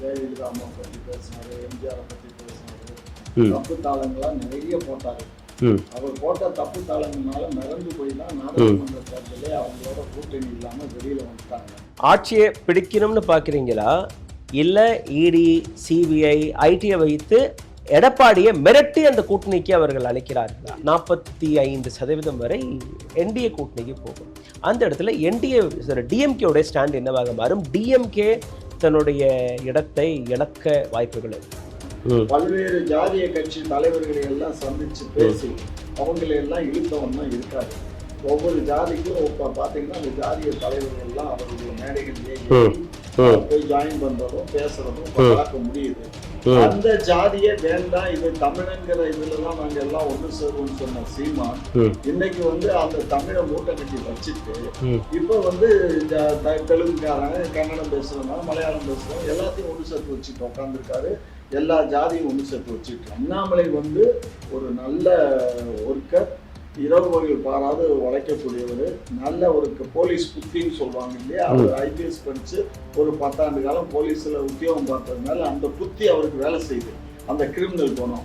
ஜெயலலிதா அம்மா பத்தி பேசினாரு எம்ஜிஆரை பத்தி பேசினாரு. தப்பு தாளங்களா நிறைய போட்டாரு. அவர் போட்ட தப்பு தாளங்களால மிதந்து போய் தான் நாடாளுமன்ற தேர்தலே அவங்களோட கூட்டணி இல்லாம வெளியில வந்துட்டாங்க. ஆட்சியை பிடிக்கணும்னு பார்க்குறீங்களா இல்லை இடி சிபிஐ ஐடியை வைத்து எடப்பாடியை மிரட்டி அந்த கூட்டணிக்கு அவர்கள் அழைக்கிறார்களா? நாற்பத்தி ஐந்து சதவீதம் வரை என்டிஏ கூட்டணிக்கு போகும். அந்த இடத்துல என்டிஏ டிஎம்கேவுடைய ஸ்டாண்ட் என்னவாக மாறும்? டிஎம்கே தன்னுடைய இடத்தை இழக்க வாய்ப்புகள் பல்வேறு ஜாதிய கட்சி தலைவர்களை எல்லாம் சந்திச்சு பேசி அவங்களை எல்லாம் இழுத்தவன் தான் இருக்காரு. ஒவ்வொரு ஜாதிக்கும் இப்போ பார்த்தீங்கன்னா அந்த ஜாதிய தலைவர்கள் எல்லாம் அவர்களுடைய மேடைகளிலே ஏறி ம். போய் ஜாயின் பண்றதும் பேசுறதும் பார்க்க முடியுது. அந்த ஜாதியே வேண்டாம் இது தமிழங்கிற இதுலலாம் நாங்க எல்லாம் ஒண்ணு சேருவோம்னு சொன்ன சீமான் ம் இன்னைக்கு வந்து அந்த தமிழை மூட்டை கட்டி வச்சுட்டு இப்போ வந்து தெலுங்குக்காரன் கன்னடம் பேசுறவங்க மலையாளம் பேசுறவங்க எல்லாத்தையும் ஒன்று சேர்த்து வச்சுட்டு உட்காந்துருக்காரு எல்லா ஜாதியும் ஒன்று சேர்த்து வச்சுட்டு அண்ணாமலை வந்து ஒரு நல்ல ஒர்க்கர். இரவு பகல் பாராது உழைக்கக்கூடியவர். நல்ல ஒரு போலீஸ் புத்தின்னு சொல்லுவாங்க இல்லையா? அவர் ஐபிஎஸ் படிச்சு ஒரு பத்தாண்டு காலம் போலீஸ்ல உத்தியோகம் பார்த்ததுனால அந்த புத்தி அவருக்கு வேலை செய்யுது அந்த கிரிமினல் குணம்.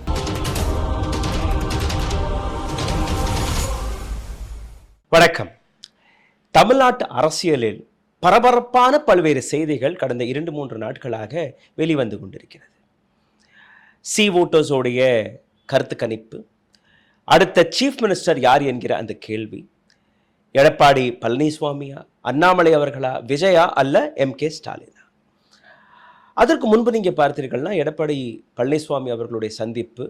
வணக்கம். தமிழ்நாட்டு அரசியலில் பரபரப்பான பல்வேறு செய்திகள் கடந்த இரண்டு மூன்று நாட்களாக வெளிவந்து கொண்டிருக்கிறது. சி ஓட்டர்ஸோடைய கருத்து கணிப்பு அடுத்த சீஃப் மினிஸ்டர் யார் என்கிற அந்த கேள்வி. எடப்பாடி பழனிசுவாமியா அண்ணாமலை அவர்களா விஜயா அல்ல எம் கே ஸ்டாலினா? அதற்கு முன்பு நீங்கள் பார்த்தீர்கள்னா எடப்பாடி பழனிசுவாமி அவர்களுடைய சந்திப்பு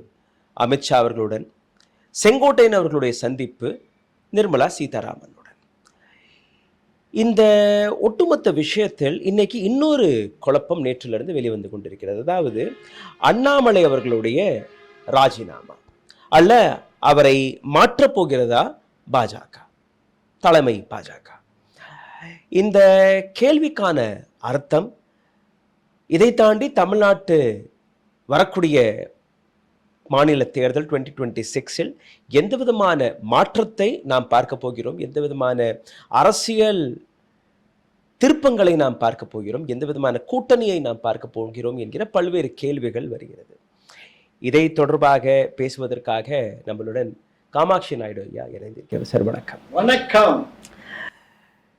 அமித்ஷா அவர்களுடன் செங்கோட்டையன் அவர்களுடைய சந்திப்பு நிர்மலா சீதாராமனுடன். இந்த ஒட்டுமொத்த விஷயத்தில் இன்னைக்கு இன்னொரு குழப்பம் நேற்றிலிருந்து வெளிவந்து கொண்டிருக்கிறது. அதாவது அண்ணாமலை அவர்களுடைய ராஜினாமா அல்ல அவரை மாற்றப் போகிறதா பாஜக? தலைமை பாஜக. இந்த கேள்விக்கான அர்த்தம் இதை தாண்டி தமிழ்நாட்டு வரக்கூடிய மாநில தேர்தல் டுவெண்ட்டி டுவெண்ட்டி சிக்ஸில் எந்த விதமான மாற்றத்தை நாம் பார்க்க போகிறோம்? எந்த விதமான அரசியல் திருப்பங்களை நாம் பார்க்க போகிறோம்? எந்த விதமான கூட்டணியை நாம் பார்க்க போகிறோம்? என்கிற பல்வேறு கேள்விகள் வருகிறது. இதை தொடர்பாக பேசுவதற்காக நம்மளுடன் காமாட்சி நாயுடு ஐயா இணைந்திருக்கிறார். சார் வணக்கம். வணக்கம்.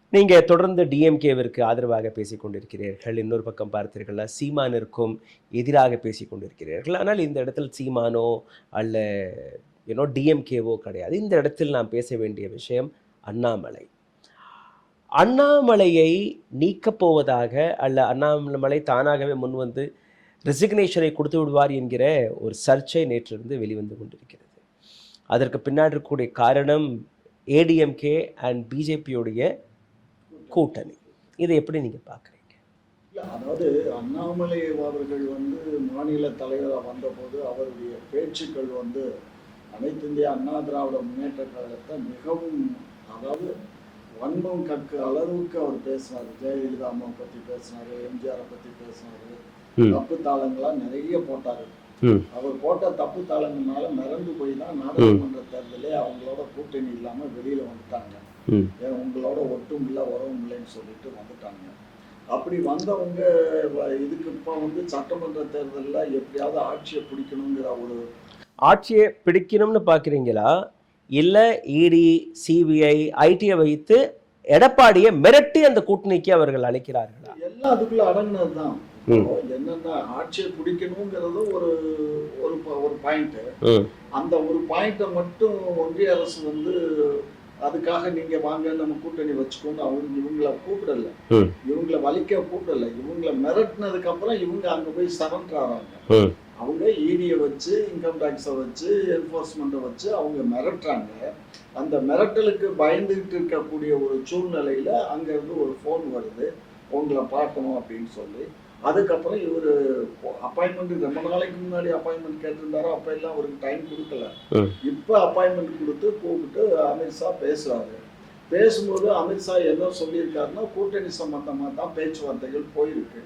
நீங்க தொடர்ந்து டிஎம்கேவிற்கு ஆதரவாக பேசிக் கொண்டிருக்கிறீர்கள். இன்னொரு பக்கம் பார்த்தீர்களா சீமானிற்கும் எதிராக பேசிக் கொண்டிருக்கிறீர்கள். ஆனால் இந்த இடத்தில் சீமானோ அல்ல ஏன்னோ டிஎம்கேவோ கிடையாது. இந்த இடத்தில் நாம் பேச வேண்டிய விஷயம் அண்ணாமலை. அண்ணாமலையை நீக்கப் போவதாக அல்ல அண்ணாமலை தானாகவே முன் வந்து ரெசிக்னேஷனை கொடுத்து விடுவார் என்கிற ஒரு சர்ச்சை நேற்றிருந்து வெளிவந்து கொண்டிருக்கிறது. அதற்கு பின்னாடி இருக்கக்கூடிய காரணம் ஏடிஎம்கே அண்ட் பிஜேபியோடைய கூட்டணி. இதை எப்படி நீங்கள் பார்க்குறீங்க? அதாவது அண்ணாமலை அவர்கள் வந்து மாநில தலைவராக வந்தபோது அவருடைய பேச்சுக்கள் வந்து அனைத்து இந்திய அண்ணா திராவிட முன்னேற்ற கழகத்தை மிகவும் அதாவது வன்மம் கக்கு அளவுக்கு அவர் பேசினார். ஜெயலலிதா அம்மா பற்றி பேசினார் எம்ஜிஆரை பற்றி பேசினார். தப்பு தாளங்களா நிறைய போட்டாரு. அவர் போட்ட தப்பு தாளங்கள்னால மிரண்டு போய் தான் நாடாளுமன்ற தேர்தலே அவங்களோட கூட்டணி இல்லாம வெளியில வந்துட்டாங்க. உங்களோட ஒட்டும் இல்லை உறவும் இல்லைன்னு சொல்லிட்டு வந்துட்டாங்க. அப்படி வந்தவங்க இதுக்கு இப்போ வந்து சட்டமன்ற தேர்தலில் எப்படியாவது ஆட்சியை பிடிக்கணுங்கிற ஒரு ஆட்சியை பிடிக்கணும்னு பார்க்குறீங்களா இல்லை இடி சிபிஐ ஐடியை வைத்து எடப்பாடியை மிரட்டி அந்த கூட்டணிக்கு அவர்கள் அழைக்கிறார்களா? எல்லாம் அதுக்குள்ள அடங்கினது தான். என்னன்னா ஆட்சியை பிடிக்கணுங்கிறது ஒரு ஒரு ஒரு பாயிண்ட் ம். அந்த ஒரு பாயிண்ட்டை மட்டும் ஒன்றிய அரசு வந்து அதுக்காக நீங்க வாங்க நம்ம கூட்டணி வச்சுக்கோன்னு அவங்க இவங்கள கூப்பிடல. இவங்கள வலிக்க கூப்பிடல. இவங்கள மிரட்டினதுக்கு அப்புறம் இவங்க அங்க போய் சரண்டர் ஆறாங்க அவங்க இடியை வச்சு இன்கம் டேக்ஸை வச்சு என்ஃபோர்ஸ்மெண்ட்டை வச்சு அவங்க மிரட்டுறாங்க. அந்த மிரட்டலுக்கு பயந்துகிட்டு இருக்கக்கூடிய ஒரு சூழ்நிலையில அங்கேருந்து ஒரு ஃபோன் வருது. உங்களை பார்க்கணும் அப்படின்னு சொல்லி. அதுக்கப்புறம் இவர் அப்பாயின்மெண்ட் ரொம்ப நாளைக்கு முன்னாடி அப்பாயின்மெண்ட் கேட்டிருந்தாரோ? அப்போ எல்லாம் அவருக்கு டைம் கொடுக்கல. இப்போ அப்பாயின்மெண்ட் கொடுத்து கூப்பிட்டு அமித்ஷா பேசுறாரு. பேசும்போது அமித்ஷா என்ன சொல்லியிருக்காருன்னா கூட்டணி சம்பந்தமாக தான் பேச்சுவார்த்தைகள் போயிருக்கு.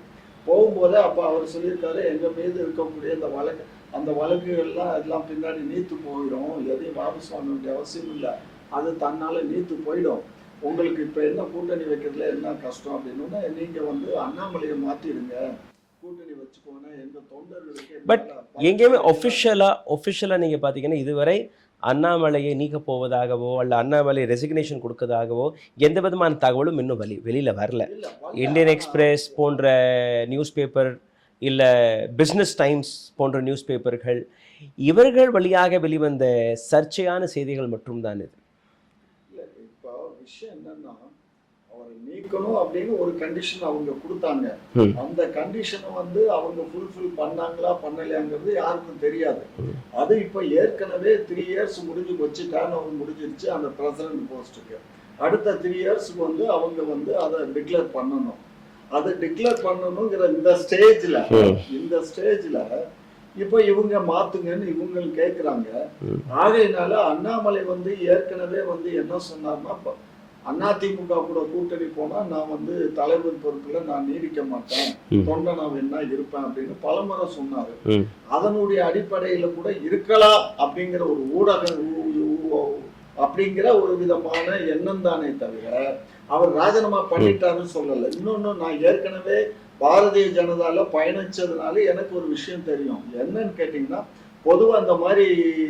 போகும்போதே அப்போ அவர் சொல்லியிருக்காரு எங்கள் மீது இருக்கக்கூடிய இந்த வழக்கு அந்த வழக்குகள்லாம் எல்லாம் பின்னாடி நீத்து போயிடும். எதையும் வாபஸ் வாங்க வேண்டிய அவசியம் இல்லை. அது தன்னால் நீத்து போயிடும். உங்களுக்கு இப்போ என்ன கூட்டணி வைக்கிறதுல என்ன கஷ்டம் அப்படின்னா நீங்கள் வந்து அண்ணாமலையை மாற்றிடுங்க கூட்டணி வச்சுக்கோன்னா எங்க தொண்டர்களுக்கு பட் எங்கேயுமே பார்க்க ஒஃபிஷியலா ஒஃபிஷியலா நீங்க பாத்தீங்கன்னா இதுவரை அண்ணாமலையை நீக்க போவதாகவோ அல்ல அண்ணாமலை ரெசிக்னேஷன் கொடுக்கறதாகவோ எந்த விதமான தகவலும் இன்னும் வெளி வெளியில வரல. இந்தியன் எக்ஸ்பிரஸ் போன்ற நியூஸ் பேப்பர் இல்லை பிஸ்னஸ் டைம்ஸ் போன்ற நியூஸ் பேப்பர்கள் இவர்கள் வழியாக வெளிவந்த சர்ச்சையான செய்திகள் மட்டும்தான் இது. விஷயம் என்னன்னா அவரை நீக்கணும் அப்படின்னு ஒரு கண்டிஷன் அவங்க கொடுத்தாங்க. அந்த கண்டிஷனை வந்து அவங்க ஃபுல்ஃபில் பண்ணாங்களா பண்ணலையாங்கிறது யாருக்கும் தெரியாது. அது இப்போ ஏற்கனவே த்ரீ இயர்ஸ் முடிஞ்சு வச்சு டேர்ன் ஓவர் முடிஞ்சிருச்சு அந்த பிரசிடென்ட் போஸ்ட்டுக்கு அடுத்த த்ரீ இயர்ஸ்க்கு வந்து அவங்க வந்து அதை டிக்ளேர் பண்ணணும் அதை டிக்ளேர் பண்ணணுங்கிற இந்த ஸ்டேஜ்ல. இந்த ஸ்டேஜ்ல இப்போ இவங்க மாத்துங்கன்னு இவங்க கேக்குறாங்க ம். ஆகையினால அண்ணாமலை வந்து ஏற்கனவே வந்து என்ன சொன்னார்னா அதிமுக கூட கூட்டணி போனா நான் வந்து தலைவர் பொறுப்புல நான் நீடிக்க மாட்டேன். ம். தொண்டனா வேணா இருப்பேன் அப்படின்னு பலமுறை சொன்னாரு. அதனுடைய அடிப்படையில கூட இருக்கலாம் அப்படிங்கிற ஒரு ஊடக அப்படிங்கிற ஒரு விதமான எண்ணம் தானே தவிர அவர் ராஜினாமா பண்ணிட்டாருன்னு சொல்லல. இன்னொன்னு நான் ஏற்கனவே பாரதிய ஜனதால பயணிச்சதுனால எனக்கு ஒரு விஷயம் தெரியும். என்னன்னு கேட்டீங்கன்னா பொதுவா அந்த மாதிரி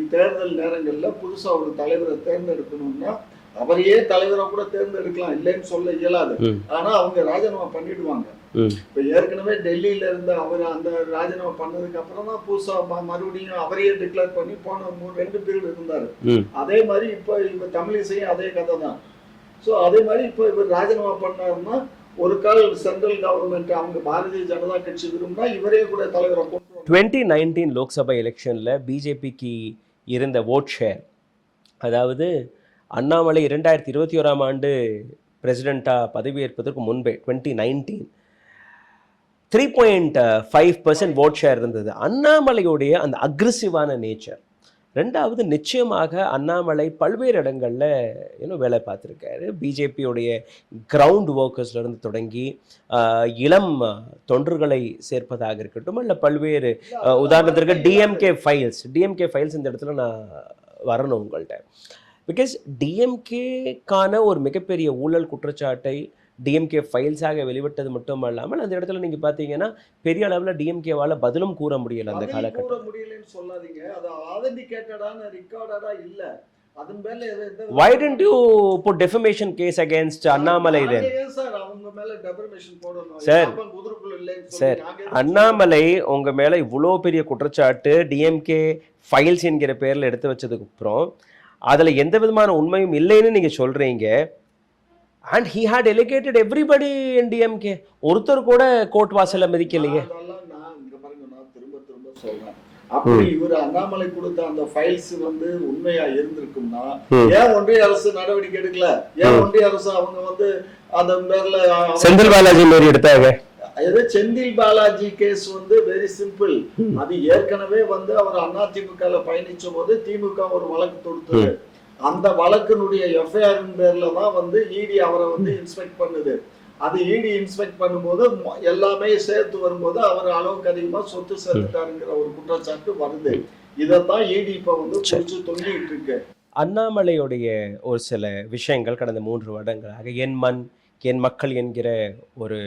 தேர்தல் நேரங்கள்ல புதுசா ஒரு தலைவரை தேர்ந்தெடுக்கணும்னா அவரையே தலைவரை கூட தேர்ந்தெடுக்கலாம் இல்லைன்னு சொல்ல இயலாது. ஆனா அவங்க ராஜினாமா பண்ணிடுவாங்க. இப்ப ஏற்கனவே டெல்லியில இருந்த அவர் அந்த ராஜினாமா பண்ணதுக்கு அப்புறம் தான் புதுசா மறுபடியும் அவரையே டிக்ளேர் பண்ணி போன ரெண்டு பீரியட் இருந்தாரு. அதே மாதிரி இப்ப இப்ப தமிழிசையும் அதே கதை தான் ஸோ அதே மாதிரி இப்போ இவர் ராஜினாமா பண்ணாருன்னா ஒரு கால் சென்ட்ரல் கவர்மெண்ட் அவங்க பாரதிய ஜனதா கட்சி விரும்பினா இவரே கூட தலைவரை கொண்டு. டுவெண்ட்டி நைன்டீன் லோக்சபா எலெக்ஷனில் பிஜேபிக்கு இருந்த ஓட் ஷேர் அதாவது அண்ணாமலை இரண்டாயிரத்தி இருபத்தி ஓராம் ஆண்டு பிரசிடெண்ட்டாக பதவியேற்பதற்கு முன்பே twenty nineteen three point five percent vote share இருந்தது. அண்ணாமலையுடைய அந்த அக்ரெசிவான நேச்சர் ரெண்டாவது நிச்சயமாக அண்ணாமலை பல்வேறு இடங்களில் இன்னும் வேலை பார்த்துருக்காரு. பிஜேபியுடைய கிரவுண்ட் இருந்து தொடங்கி இளம் தொண்டர்களை சேர்ப்பதாக இருக்கட்டும் இல்லை பல்வேறு உதாரணத்திற்கு டிஎம்கே ஃபைல்ஸ் டிஎம்கே ஃபைல்ஸ் இந்த இடத்துல நான் வரணும் உங்கள்கிட்ட பிகாஸ் டிஎம்கேக்கான ஒரு மிகப்பெரிய ஊழல் குற்றச்சாட்டை டிஎம்கே ஃபைல்ஸாக வெளிவிட்டது மட்டும் அல்லாமல் அந்த இடத்துல நீங்கள் பார்த்தீங்கன்னா பெரிய அளவில் டிஎம்கேவால் பதிலும் கூற முடியல அந்த காலகட்டம் கூற முடியலன்னு சொல்லாதீங்க. அது ஆதென்டிகேட்டடான ரெக்கார்டடா இல்ல. அதன் மேல why didn't you put defamation case against Annamalai ஏன் சார் அவங்க மேல டெபர்மேஷன் போடணும்? சார், சார், அண்ணாமலை உங்க மேல இவ்வளோ பெரிய குற்றச்சாட்டு டிஎம்கே ஃபைல்ஸ் என்கிற பேர்ல எடுத்து வச்சதுக்கு அப்புறம் அதுல எந்த விதமான உண்மையும் இல்லைன்னு நீங்க சொல்றீங்க. And he had allocated everybody in DMK ஒருத்தர் கூட கோர்ட் வாசல்ல மிதிக்கலையே. அப்படி இவர் அண்ணாமலை கொடுத்த அந்த ஃபைல்ஸ் வந்து உண்மையா இருந்திருக்கும்னா. ஏன் ஒன்றிய அரசு நடவடிக்கை எடுக்கல? ஏன் ஒன்றிய அரசு அவங்க வந்து அந்த செந்தில் பாலாஜி மாரி எடுத்தாங்க. ஏதோ செந்தில் பாலாஜி கேஸ் வந்து வெரி சிம்பிள் அது ஏற்கனவே வந்து அவர் அதிமுக பயணிச்ச போது திமுக ஒரு வழக்கு தொடுத்தது அந்த வழக்கினுடைய எஃப்ஐஆர் பேர்ல தான் வந்து இடி அவரை வந்து இன்ஸ்பெக்ட் பண்ணுது. அது இடி இன்ஸ்பெக்ட் பண்ணும்போது எல்லாமே சேர்த்து வரும்போது அவர் அளவுக்கு அதிகமா சொத்து சேர்த்துட்டாருங்கிற ஒரு குற்றச்சாட்டு வருது. இதைத்தான் இடி இப்ப வந்து பிடிச்சு தொங்கிட்டு இருக்கு. அண்ணாமலையுடைய ஒரு சில விஷயங்கள் கடந்த மூன்று வருடங்களாக என் மண் என் மக்கள் என்கிற ஒரு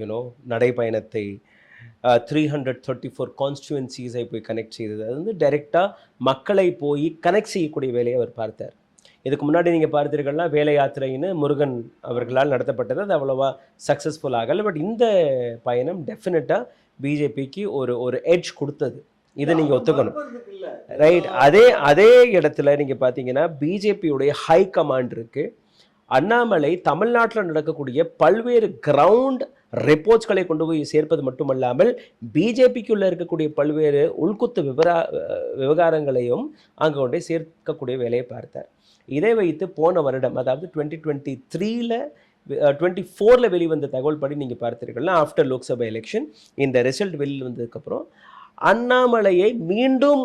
யூனோ நடைப்பயணத்தை த்ரீ ஹண்ட்ரட் தேர்ட்டி ஃபோர் கான்ஸ்டுவன்சிஸை போய் கனெக்ட் செய்தது. அது வந்து டைரெக்டாக மக்களை போய் கனெக்ட் செய்யக்கூடிய வேலையை அவர் பார்த்தார். இதுக்கு முன்னாடி நீங்கள் பார்த்தீர்கள்னா வேலை யாத்திரைன்னு முருகன் அவர்களால் நடத்தப்பட்டது. அது அவ்வளோவா சக்ஸஸ்ஃபுல் ஆகலை. பட் இந்த பயணம் டெஃபினட்டாக பிஜேபிக்கு ஒரு ஒரு எட்ஜ் கொடுத்தது. இதை நீங்கள் ஒத்துக்கணும். ரைட் அதே அதே இடத்துல நீங்க பாத்தீங்கன்னா பிஜேபியுடைய ஹை கமாண்ட் இருக்கு. அண்ணாமலை தமிழ்நாட்டில் நடக்கக்கூடிய பல்வேறு கிரவுண்ட் ரிப்போர்ட்ஸ்களை கொண்டு போய் சேர்ப்பது மட்டுமல்லாமல் பிஜேபிக்குள்ளே இருக்கக்கூடிய பல்வேறு உள்குத்து விவரா விவகாரங்களையும் அங்கே கொண்டு சேர்க்கக்கூடிய வேலையை பார்த்தார். இதை வைத்து போன வருடம் அதாவது டுவெண்ட்டி டுவெண்ட்டி த்ரீல டுவெண்ட்டி ஃபோரில் வெளிவந்த தகவல் படி நீங்கள் பார்த்தீர்கள்னா ஆஃப்டர் லோக்சபா எலெக்ஷன் இந்த ரிசல்ட் வெளியில் வந்ததுக்கப்புறம் அண்ணாமலையை மீண்டும்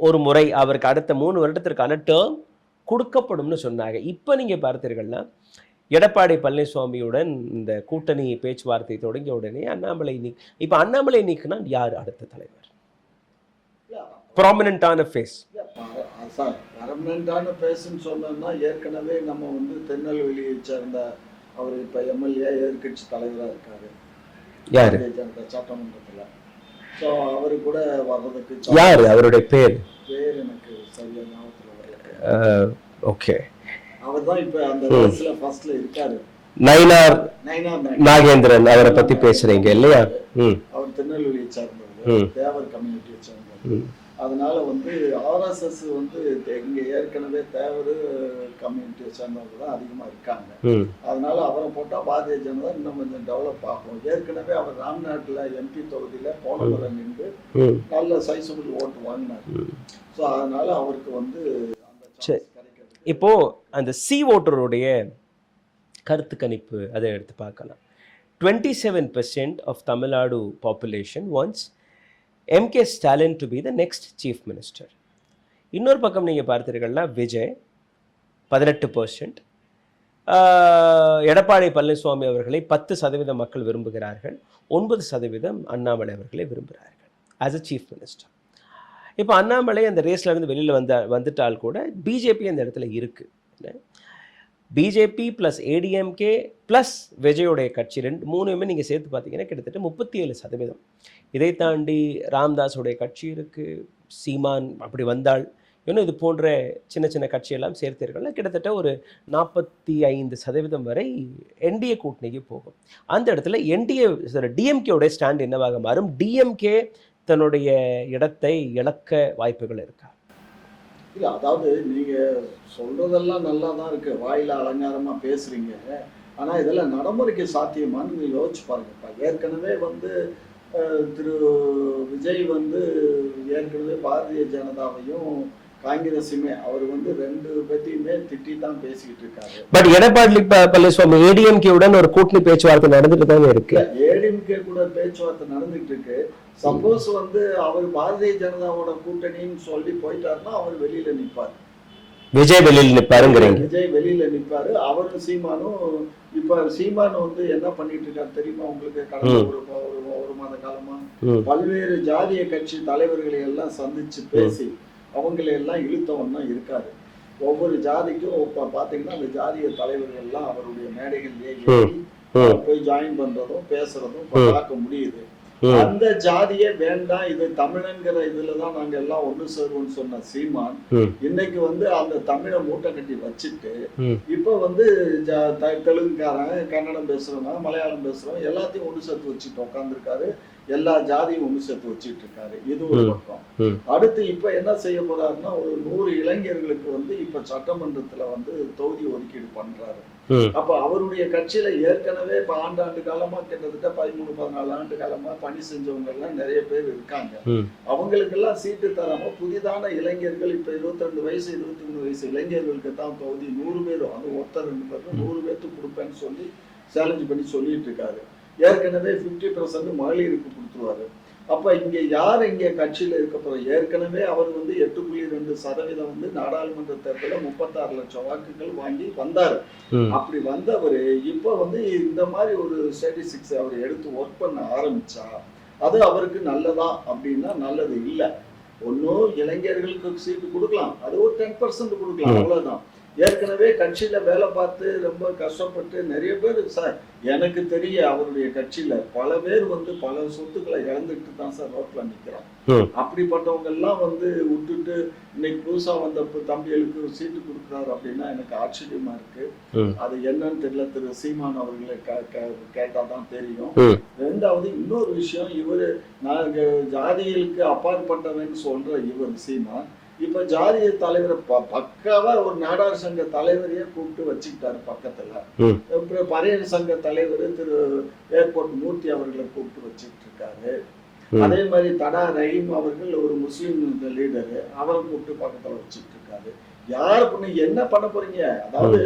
ஒரு முறை அவருக்கு அடுத்த மூணு வருடத்திற்கான டேர்ம் கொடுக்கப்படும்னு சொன்னாங்க. இப்போ நீங்கள் பார்த்தீர்கள்னா எடப்பாடி பழனிசாமியுடன் இந்த கூட்டணி பேச்சுவார்த்தை தொடங்கிய உடனே அண்ணாமலை நீ இப்போ அண்ணாமலை நீக்குனா யார் அடுத்த தலைவர்? ப்ராமினண்டான ஃபேஸ் சார் பர்மனண்டான பேசுன்னு சொன்னோம்னா ஏற்கனவே நம்ம வந்து திருநெல்வேலியை சேர்ந்த அவர் இப்ப எம்எல்ஏ எதிர்கட்சி தலைவரா இருக்காரு. யாரு? சட்டமன்றத்துல. ஸோ அவரு கூட வர்றதுக்கு யாரு? அவருடைய பேர்? பேர் எனக்கு சரியா ஞாபகத்துல வரல ஓகே இருக்காரு. நயினார். நாகேந்திரன் அவரை பத்தி பேசுறீங்க இல்லையா? அவர் திருநெல்வேலியை. சார்ந்தவர் தேவர் கம்யூனிட்டியை சார்ந்தவர். அதனால வந்து ஆர்எஸ்எஸ் வந்து இங்க ஏற்கனவே தேவர் கம்யூனிட்டியை சேர்ந்தவங்க தான் அதிகமா இருக்காங்க. அதனால அவரை போட்டா பாரதிய ஜனதா இன்னும் கொஞ்சம் டெவலப் ஆகும். ஏற்கனவே அவர் ராம்நாட்ல எம்பி தொகுதியில போன முறை நின்று நல்ல சைஸபிள் ஓட்டு வாங்கினார். ஸோ அதனால அவருக்கு வந்து சரி. இப்போது அந்த சி ஓட்டருடைய கருத்து கணிப்பு அதை எடுத்து பார்க்கலாம். Twenty seven percent of Tamil Nadu population wants MK Stalin to be the next chief minister இன்னொரு பக்கம் நீங்கள் பார்த்தீர்கள்னா விஜய் பதினெட்டு பர்சன்ட் எடப்பாடி பழனிசுவாமி அவர்களை பத்து சதவீதம் மக்கள் விரும்புகிறார்கள். ஒன்பது சதவீதம் அண்ணாமலை அவர்களை விரும்புகிறார்கள் ஆஸ் அ சீஃப் மினிஸ்டர் இப்போ அண்ணாமலை அந்த ரேஸ்லேருந்து வெளியில் வந்த வந்துட்டால் கூட பிஜேபி அந்த இடத்துல இருக்குது பிஜேபி ப்ளஸ் ஏடிஎம்கே ப்ளஸ் விஜயோடைய கட்சி ரெண்டு மூணுமே நீங்கள் சேர்த்து பார்த்தீங்கன்னா கிட்டத்தட்ட முப்பத்தி ஏழு சதவீதம். இதை தாண்டி ராம்தாஸுடைய கட்சி இருக்குது சீமான் அப்படி வந்தால் இன்னும் இது போன்ற சின்ன சின்ன கட்சியெல்லாம் சேர்த்தீர்கள்னா கிட்டத்தட்ட ஒரு நாற்பத்தி ஐந்து சதவீதம் வரை என்டிஏ கூட்டணிக்கு போகும். அந்த இடத்துல என்டிஏ டிஎம்கேவுடைய ஸ்டாண்ட் என்னவாக மாறும்? டிஎம்கே தன்னுடைய இடத்தை இழக்க வாய்ப்புகள் இருக்கா? இல்ல அதாவது நீங்க சொல்றதெல்லாம் நல்லா தான் இருக்கு. வாயில அலங்காரமா பேசுறீங்க. ஆனா இதெல்லாம் நடைமுறைக்கு சாத்தியமான்னு நீங்க யோசிச்சு பாருங்கப்பா ஏற்கனவே வந்து திரு விஜய் வந்து ஏற்கனவே பாரதிய ஜனதாவையும் காங்கிரஸுமே அவர் வந்து ரெண்டு பேத்தையுமே திட்டி தான் பேசிக்கிட்டு இருக்காரு. பட் எடப்பாடி ப- பழனிசுவாமி ஏடிஎம்கேவுடன் ஒரு கூட்டணி பேச்சுவார்த்தை நடந்துட்டு தாங்க இருக்கு. ஏடிஎம்கே கூட பேச்சுவார்த்தை நடந்துட்டு இருக்கு. சப்போஸ் வந்து அவர் பாரதிய ஜனதாவோட கூட்டணின்னு சொல்லி போயிட்டாருன்னா அவர் வெளியில நிப்பார். விஜய் வெளியில் நிப்பாருங்கிறீங்க. விஜய் வெளியில நிப்பாரு. அவரும் சீமானும் இப்ப சீமான் வந்து என்ன பண்ணிட்டு இருக்காரு தெரியுமா உங்களுக்கு? கடந்த. ஒரு ஒரு- மாத காலமா பல்வேறு ஜாதிய கட்சி தலைவர்களை எல்லாம் சந்திச்சு பேசி அவங்களை எல்லாம் இழுத்தவன் தான் இருக்காரு. ஒவ்வொரு ஜாதிக்கும் இப்ப பாத்தீங்கன்னா அந்த ஜாதிய தலைவர்கள் எல்லாம் அவருடைய மேடைகள்லயே ஏறி ம், போய் ஜாயின் பண்றதும் பேசுறதும். பார்க்க முடியுது. அந்த ஜாதியே வேண்டாம் இது தமிழன்கிற இதுலதான் நாங்க எல்லாம் ஒண்ணு சேருவோம்னு சொன்ன சீமான் இன்னைக்கு வந்து அந்த தமிழை மூட்டை கட்டி வச்சுட்டு. இப்ப வந்து தெலுங்குக்காரன் கன்னடம் பேசுறவங்க மலையாளம் பேசுறவங்க எல்லாத்தையும் ஒன்று சேர்த்து வச்சுட்டு உட்காந்துருக்காரு எல்லா ஜாதியும் ஒன்று சேர்த்து வச்சுட்டு இருக்காரு இது ஒரு. பக்கம். அடுத்து இப்ப என்ன செய்ய போறாருன்னா ஒரு நூறு இளைஞர்களுக்கு வந்து இப்ப சட்டமன்றத்துல வந்து தொகுதி ஒதுக்கீடு பண்றாரு அப்ப அவருடைய கட்சியில ஏற்கனவே இப்ப ஆண்டாண்டு காலமா கிட்டத்தட்ட பதிமூணு பதினாலு ஆண்டு காலமா பணி செஞ்சவங்க எல்லாம் நிறைய பேர் இருக்காங்க ம். அவங்களுக்கெல்லாம் சீட்டு தராம புதிதான இளைஞர்கள் இப்ப இருபத்தி ரெண்டு வயசு இருபத்தி மூணு வயசு இளைஞர்களுக்கு தான் தொகுதி நூறு பேரும் அது ஒருத்தர் ரெண்டு பேரும் நூறு பேர்த்துக்கு கொடுப்பேன்னு சொல்லி சேலஞ்ச் பண்ணி சொல்லிட்டு இருக்காரு ஏற்கனவே 50% பர்சன்ட் மகளிருக்கு கொடுத்துருவாரு. அப்ப இங்க யார் இங்க கட்சியில இருக்க போறோம் ஏற்கனவே அவர் வந்து எட்டு புள்ளி ரெண்டு சதவீதம் வந்து நாடாளுமன்ற தேர்தலில் முப்பத்தாறு லட்சம் வாக்குகள் வாங்கி வந்தாரு. அப்படி வந்தவர் இப்ப வந்து இந்த மாதிரி ஒரு ஸ்டாட்டிஸ்டிக்ஸ் அவர் எடுத்து ஒர்க் பண்ண ஆரம்பிச்சா அது அவருக்கு நல்லதா? அப்படின்னா நல்லது இல்ல. ஒன்னும் இளைஞர்களுக்கு சீட்டு கொடுக்கலாம். அது ஒரு டென் பர்சன்ட் கொடுக்கலாம். ம். ஏற்கனவே கட்சியில வேலை பார்த்து ரொம்ப கஷ்டப்பட்டு நிறைய பேர் சார் எனக்கு தெரிய அவருடைய கட்சியில பல பேர் வந்து பல சொத்துக்களை இழந்துட்டு தான் சார் ரோட்ல நிக்கிறான் ம். அப்படிப்பட்டவங்க எல்லாம் வந்து விட்டுட்டு இன்னைக்கு புதுசா வந்த தம்பிகளுக்கு சீட்டு கொடுக்குறாரு அப்படின்னா எனக்கு ஆச்சரியமா இருக்கு. அது என்னன்னு தெரியல திரு சீமான் அவர்களை கே- கே- கேட்டாதான் தெரியும். ரெண்டாவது இன்னொரு விஷயம் இவரு நாங்க ஜாதிகளுக்கு அப்பாற்பட்டவன் சொல்ற இவர் சீமான் இப்ப ஜாதிய தலைவரை பக்காவா ஒரு நாடார் சங்க தலைவரையே கூப்பிட்டு வச்சுக்கிட்டாரு பக்கத்துல. பறையர் சங்க தலைவர் திரு ஏர்போர்ட் மூர்த்தி அவர்களை கூப்பிட்டு வச்சுக்கிட்டு இருக்காரு. அதே மாதிரி தடா ரஹீம் அவர்கள் ஒரு முஸ்லீம் லீடரு அவரை கூப்பிட்டு பக்கத்துல வச்சுட்டு இருக்காரு யார் பண்ண என்ன பண்ண போறீங்க? அதாவது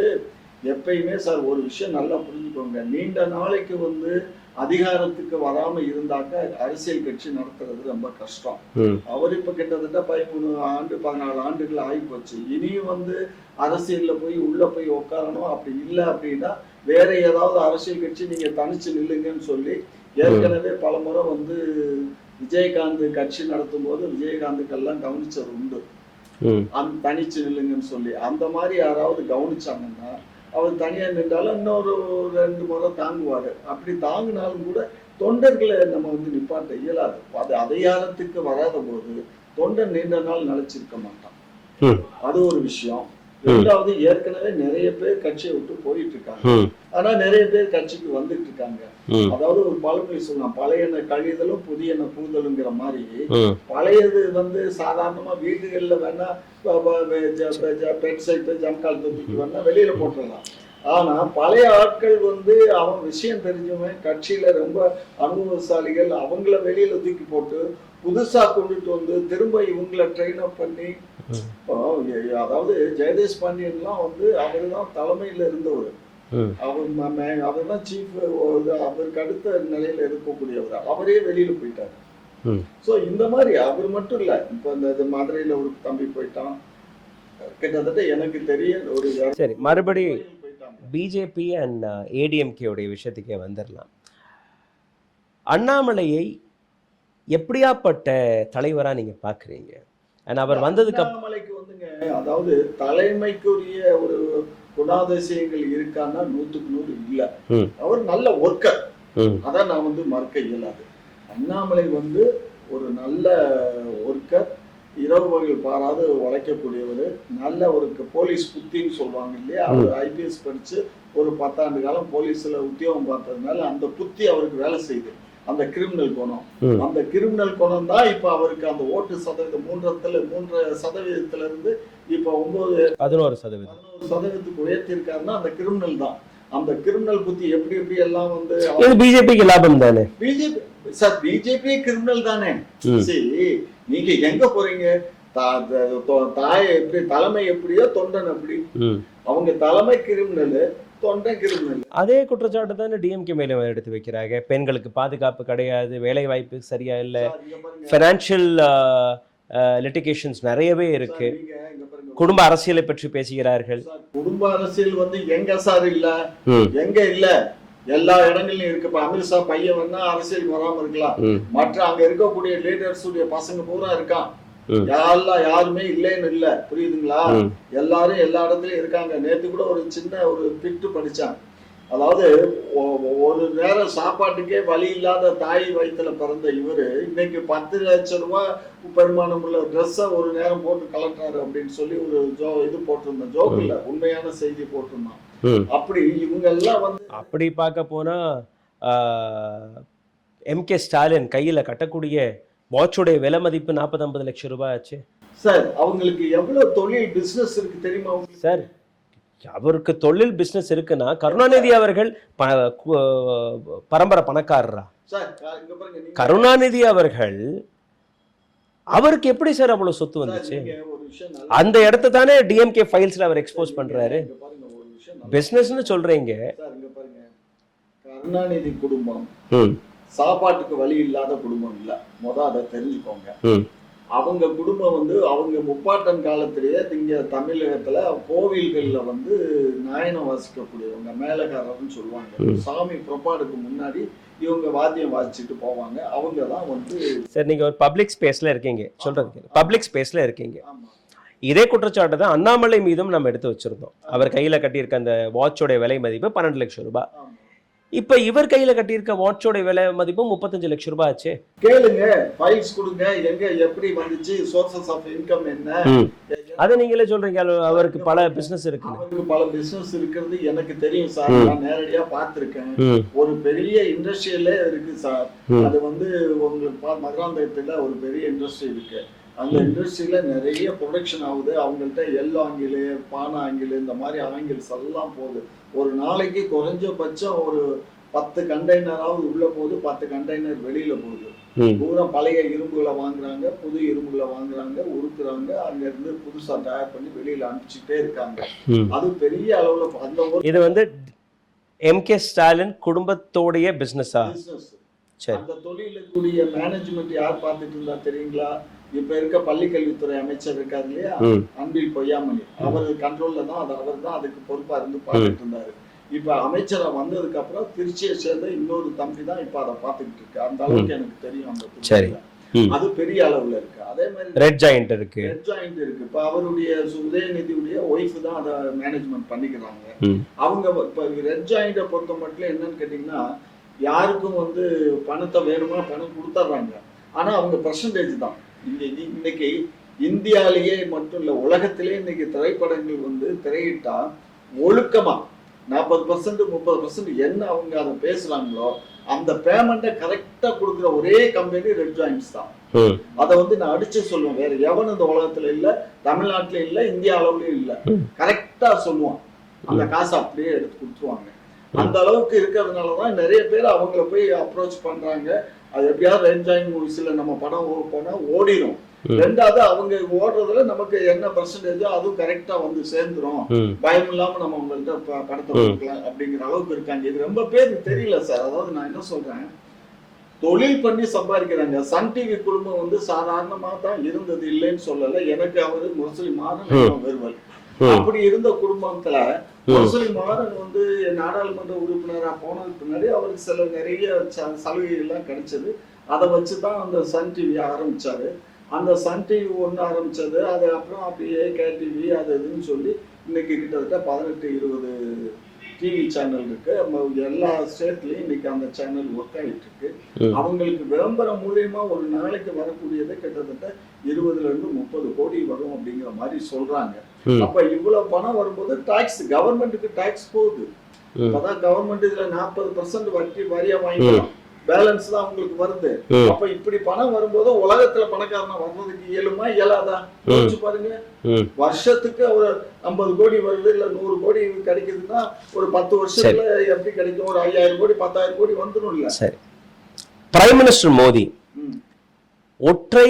எப்பயுமே சார் ஒரு விஷயம் நல்லா புரிஞ்சுக்கோங்க. நீண்ட நாளைக்கு வந்து அதிகாரத்துக்கு வராம இருந்தாக்க அரசியல் கட்சி நடத்துறது ரொம்ப கஷ்டம். அவர் இப்ப கிட்டத்தட்ட பதிமூணு ஆண்டு பதினாலு ஆண்டுகள் ஆகி போச்சு இனியும் வந்து அரசியல்ல போய் உள்ள போய் உட்காரணும் அப்படி இல்லை அப்படின்னா வேற ஏதாவது அரசியல் கட்சி நீங்க தனிச்சு நில்லுங்கன்னு சொல்லி ஏற்கனவே பல முறை வந்து விஜயகாந்த் கட்சி நடத்தும் போது விஜயகாந்துக்கெல்லாம் கவனிச்சது உண்டு. ம். அந்த தனிச்சு நில்லுங்கன்னு சொல்லி. அந்த மாதிரி யாராவது கவனிச்சாங்கன்னா அவர் தனியா நின்றாலும் இன்னொரு ரெண்டு முறை தாங்குவாரு. அப்படி தாங்கினாலும் கூட தொண்டர்களை நம்ம வந்து நிப்பாட்ட இயலாது. அது அதிகாரத்துக்கு வராத போது தொண்டன் நீண்ட நாள் நிலைச்சிருக்க மாட்டான். அது ஒரு விஷயம். ரெண்டாவது ஏற்கனவே நிறைய பேர் கட்சியை விட்டு போயிட்டு இருக்காங்க. ஆனா நிறைய பேர் கட்சிக்கு வந்துட்டு இருக்காங்க. அதாவது ஒரு பழமொழி சொல்லலாம். பழையன கழிதலும் புதியன புகுதலுங்கிற மாதிரி பழையது வந்து சாதாரணமா வீடுகள்ல வேணா பெட் சைட்டு ஜம்கால் தூக்கிட்டு வேணா வெளியில போட்டுடலாம் ஆனா பழைய ஆட்கள் வந்து அவன் விஷயம் தெரிஞ்சவன் கட்சியில ரொம்ப அனுபவசாலிகள் அவங்கள வெளியில தூக்கி போட்டு புதுசா கொண்டுட்டு வந்து திரும்ப இவங்கள ட்ரெயின் அப் பண்ணி அதாவது ஜெயதேஷ் பாண்டியன்லாம் வந்து அவர் தான் தலைமையில இருந்தவர். அவர் ம- மே- அவர் தான் சீஃப் அவருக்கு அடுத்த நிலையில இருக்கக்கூடியவர். அவரே வெளியில போயிட்டார். ஸோ இந்த மாதிரி அவர் மட்டும் இல்ல. இப்போ இந்த மதுரையில ஒரு தம்பி போயிட்டான். கிட்டத்தட்ட எனக்கு தெரிய ஒரு சரி மறுபடி பிஜேபி அண்ட் ஏடிஎம்கே உடைய விஷயத்துக்கே வந்துடலாம் அண்ணாமலையை எப்படியாப்பட்ட தலைவரா நீங்க பாக்குறீங்க? அண்ட் அவர் வந்ததுக்கு அண்ணாமலைக்கு வந்துங்க அதாவது தலைமைக்குரிய ஒரு குணாதிசயங்கள் இருக்கான்னா நூத்துக்கு நூறு இல்ல. அவர் நல்ல ஒர்க்கர் அதான் நான் வந்து மறுக்க இயலாது. அண்ணாமலை வந்து ஒரு நல்ல ஒர்க்கர் இரவு பகல் பாராது உழைக்கக்கூடியவர் நல்ல ஒரு போலீஸ் புத்தின்னு சொல்லுவாங்க இல்லையா? அவர் ஐபிஎஸ் படிச்சு ஒரு பத்தாண்டு காலம் போலீஸ்ல உத்தியோகம் பார்த்ததுனால அந்த புத்தி அவருக்கு வேலை செய்யுது அந்த கிரிமினல் குணம். அந்த கிரிமினல் குணம் தான் இப்ப அவருக்கு அந்த ஓட்டு சதவீதம். மூன்றத்துல மூன்று சதவீதத்துல இருந்து இப்ப ஒன்பது பதினோரு சதவீதம். பதினோரு சதவீதத்துக்கு உயர்த்திருக்காருன்னா அந்த கிரிமினல் தான். அந்த கிரிமினல் புத்தி எப்படி எப்படி எல்லாம் வந்து பிஜேபிக்கு லாபம் தானே? பிஜேபி சார் பிஜேபி கிரிமினல் தானே. சரி நீங்க எங்க போறீங்க? தாய் எப்படி தலைமை எப்படியோ தொண்டன் அப்படி. அவங்க தலைமை கிரிமினல் அதே குற்றச்சாட்டு தானே டிஎம்கே மேல எடுத்து வைக்கிறாங்க. பெண்களுக்கு பாதுகாப்பு கிடையாது வேலை வாய்ப்பு சரியா இல்ல. ஃபைனான்சியல் லிட்டிகேஷன்ஸ் நிறையவே இருக்கு. குடும்ப அரசியலை பற்றி பேசுகிறார்கள். குடும்ப அரசியல் வந்து எங்க சார் இல்ல? எங்க இல்ல? எல்லா இடங்கள்லயும் இருக்கு. இப்ப அமித்ஷா பையன் வேணா அரசியல் வராம இருக்கலாம். மற்ற அங்க இருக்கக்கூடிய லீடர்ஸ் உடைய பசங்க பூரா இருக்கான். யாரெல்லாம் யாருமே இல்லைன்னு இல்ல. புரியுதுங்களா. எல்லாரும் எல்லா இடத்துலயும் இருக்காங்க. நேத்து கூட ஒரு சின்ன ஒரு பிட்டு படிச்சான். அதாவது ஒரு நேரம் சாப்பாட்டுக்கே வழி இல்லாத தாய் வயித்துல பிறந்த இவரு இன்னைக்கு பத்து லட்சம் ரூபாய் பெருமானம் உள்ள ட்ரெஸ்ஸை ஒரு நேரம் போட்டு கலட்டுறாரு அப்படின்னு சொல்லி ஒரு ஜோ இது போட்டிருந்தேன். ஜோக் இல்ல. உண்மையான செய்தி போட்டிருந்தான். அப்படி இவங்க எல்லாம் வந்து அப்படி பார்க்க போனா எம்கே ஸ்டாலின் கையில கட்டக்கூடிய வாட்சோடைய விலை மதிப்பு நாற்பது ஐம்பது லட்சம் ரூபாய் ஆச்சு. சார் அவங்களுக்கு எவ்வளவு தொழில் பிசினஸ் இருக்கு தெரியுமா சார் அவருக்கு தொழில் பிசினஸ் இருக்குன்னா கருணாநிதி அவர்கள் பரம்பரை பணக்காரரா? கருணாநிதி அவர்கள் அவருக்கு எப்படி சார் அவ்வளவு சொத்து வந்துச்சு? அந்த இடத்த தானே டிஎம்கே ஃபைல்ஸ்ல அவர் எக்ஸ்போஸ் பண்றாரு. பிசினஸ்னு சொல்றீங்க. கருணாநிதி குடும்பம். ம், சாப்பாட்டுக்கு வழி இல்லாத குடும்பம் இல்ல. முத அதை தெரிஞ்சுக்கோங்க. ம், அவங்க குடும்பம் வந்து அவங்க முப்பாட்டன் காலத்திலேயே இங்க தமிழகத்துல கோவில்கள்ல வந்து நாயனம் வாசிக்கக்கூடியவங்க மேலக்காரர்னு சொல்லுவாங்க. சாமி புறப்பாடுக்கு முன்னாடி இவங்க வாத்தியம் வாசிச்சுட்டு போவாங்க. அவங்க தான் வந்து சார் நீங்க ஒரு பப்ளிக் ஸ்பேஸ்ல இருக்கீங்க. சொல்றது பப்ளிக் ஸ்பேஸ்ல இருக்கீங்க. இதே குற்றச்சாட்டு தான் அண்ணாமலை மீதும் நம்ம எடுத்து வச்சிருந்தோம். அவர் கையில கட்டியிருக்க அந்த வாட்சோட விலை மதிப்பு பன்னெண்டு லட்சம் ரூபாய். இப்ப இவர் கையில கட்டியிருக்க வாட்சோட விலை மதிப்பு முப்பத்தஞ்சு லட்சம் ரூபாய் ஆச்சு. கேளுங்க ஃபைல்ஸ் கொடுங்க எங்க எப்படி வந்துச்சு சோர்சஸ் ஆஃப் இன்கம் என்ன? அதை நீங்களே சொல்றீங்க அவ- அவருக்கு பல பிசினஸ் இருக்கு. அவருக்கு பல பிசினஸ் இருக்கிறது எனக்கு தெரியும் சார். நான் நேரடியா பார்த்திருக்கேன். ஒரு பெரிய இண்டஸ்ட்ரியிலே இருக்கு சார். அது வந்து உங்களுக்கு மதுராந்தகத்துல ஒரு பெரிய இண்டஸ்ட்ரி இருக்கு. அந்த இண்டஸ்ட்ரியில நிறைய ப்ரொடக்ஷன் ஆகுது. அவங்கள்ட்ட எல்லோ ஆங்கிலு பானை ஆங்கிலு இந்த மாதிரி ஆங்கில்ஸ் எல்லாம் போகுது. ஒரு நாளைக்கு குறைஞ்சபட்சம் ஒரு பத்து கண்டெய்னராவது உள்ள போகுது பத்து கண்டெய்னர் வெளியில போகுது. பூரா பழைய இரும்புகளை வாங்குறாங்க புது இரும்புகளை வாங்குறாங்க உருக்குறாங்க அங்க இருந்து புதுசா தயார் பண்ணி வெளியில அனுப்பிச்சுட்டே இருக்காங்க. அது பெரிய அளவுல அந்த ஒரு இது வந்து எம்கே ஸ்டாலின் குடும்பத்தோடைய பிசினஸா அந்த தொழிலுக்குரிய மேனேஜ்மெண்ட் யார் பார்த்துட்டு இருந்தா தெரியுங்களா? இப்ப இருக்க பள்ளிக்கல்வித்துறை அமைச்சர் இருக்காரு இல்லையா? அன்பில் பொய்யாமணி அவர் கண்ட்ரோல்ல தான் அது அவர் தான் அதுக்கு பொறுப்பா இருந்து பார்த்துட்டு இருந்தாரு. இப்ப அமைச்சரா வந்ததுக்கு அப்புறம் திருச்சியை சேர்ந்த இன்னொரு தம்பி தான் இப்ப அதை பார்த்துக்கிட்டு இருக்கு. அந்த அளவுக்கு எனக்கு தெரியும் அந்த. சரி. அது பெரிய அளவுல இருக்கு. அதே மாதிரி ரெட் ஜாயிண்ட் இருக்கு. ரெட் ஜாயிண்ட் இருக்கு. இப்ப அவருடைய உதயநிதியுடைய ஒய்ஃப் தான் அதை மேனேஜ்மெண்ட் பண்ணிக்கிறாங்க. அவங்க இப்ப ரெட் ஜாயிண்ட பொறுத்த மட்டும் என்னன்னு கேட்டீங்கன்னா யாருக்கும் வந்து பணத்தை வேணுமா பணம் கொடுத்துட்றாங்க ஆனா அவங்க பர்சன்டேஜ் தான். இன்னைக்கு இந்தியாலேயே மட்டும் இல்ல உலகத்திலே இன்னைக்கு திரைப்படங்கள் வந்து திரையிட்டா ஒழுக்கமா நாற்பது பர்சன்ட் முப்பது பர்சன்ட் என்ன அவங்க அதை பேசுறாங்களோ அந்த பேமெண்ட்டை கரெக்டா கொடுக்குற ஒரே கம்பெனி ரெட் ஜாயின்ஸ் தான். அதை வந்து நான் அடிச்சு சொல்லுவேன். வேற எவனும் இந்த உலகத்துல இல்ல தமிழ்நாட்டுல இல்ல இந்தியா அளவுலயும் இல்ல. கரெக்டா சொல்லுவான். அந்த காசை அப்படியே எடுத்து கொடுத்துருவாங்க. அந்த அளவுக்கு இருக்கிறதுனாலதான் நிறைய பேர் அவங்கள போய் அப்ரோச் பண்றாங்க. அது எப்படியாவது என்ஜாயிங் மூவிஸ்ல நம்ம படம் ஓ- போனா ஓடிடும். ரெண்டாவது அவங்க ஓடுறதுல நமக்கு என்ன பர்சன்டேஜோ அதுவும் கரெக்டா வந்து சேர்ந்துரும். பயம் இல்லாம நம்ம உங்கள்ட்ட ப- படத்தை. கொடுக்கலாம் அப்படிங்கிற அளவுக்கு இருக்காங்க. இது ரொம்ப பேருக்கு தெரியல சார். அதாவது நான் என்ன சொல்றேன்? தொழில் பண்ணி சம்பாதிக்கிறாங்க. சன் டிவி குடும்பம் வந்து சாதாரணமா தான் இருந்தது இல்லைன்னு சொல்லல. எனக்கு அவரு முரசொலி மாறன் ம். வருவல் ம், அப்படி இருந்த குடும்பத்துல. முரசொலி மாறன் வந்து நாடாளுமன்ற உறுப்பினரா போனதுக்கு பின்னாடி அவருக்கு சில நிறைய ச- சலுகை எல்லாம் கிடைச்சது. அதை வச்சுதான் அந்த சன் டிவி ஆரம்பிச்சாரு. அந்த சன் டிவி ஒன்று ஆரம்பிச்சது அது அப்புறம் அப்படியே கே டிவி அது இதுன்னு சொல்லி இன்னைக்கு கிட்டத்தட்ட பதினெட்டு இருபது டிவி சேனல் இருக்கு. எல்லா ஸ்டேட்லயும் இன்னைக்கு அந்த சேனல் ஒர்க் ஆகிட்டு இருக்கு. அவங்களுக்கு விளம்பரம் மூலியமா ஒரு நாளைக்கு வரக்கூடியது கிட்டத்தட்ட இருபதுல இருந்து முப்பது கோடி வரும் அப்படிங்கிற மாதிரி சொல்றாங்க. அப்ப இவ்வளவு பணம் வரும்போது டாக்ஸ் கவர்மெண்ட்டுக்கு டாக்ஸ் போகுது. ம். அப்பதான் கவர்மெண்ட் இதுல நாற்பது பர்சன்ட் வட்டி வரியா வாங்கிக்கலாம் பேலன்ஸ் தான் உங்களுக்கு வருது. அப்ப இப்படி பணம் வரும்போது உலகத்துல பணக்காரனா வர்றதுக்கு இயலுமா? இயலாதா? யோசிச்சு பாருங்க. வருஷத்துக்கு ஒரு ஐம்பது கோடி வருது இல்ல நூறு கோடி கிடைக்குதுன்னா ஒரு பத்து வருஷத்துல எப்படி கிடைக்கும்? ஒரு ஐயாயிரம் கோடி பத்தாயிரம் கோடி வந்துடும் இல்ல. சரி. Prime minister Modi. ஒற்றை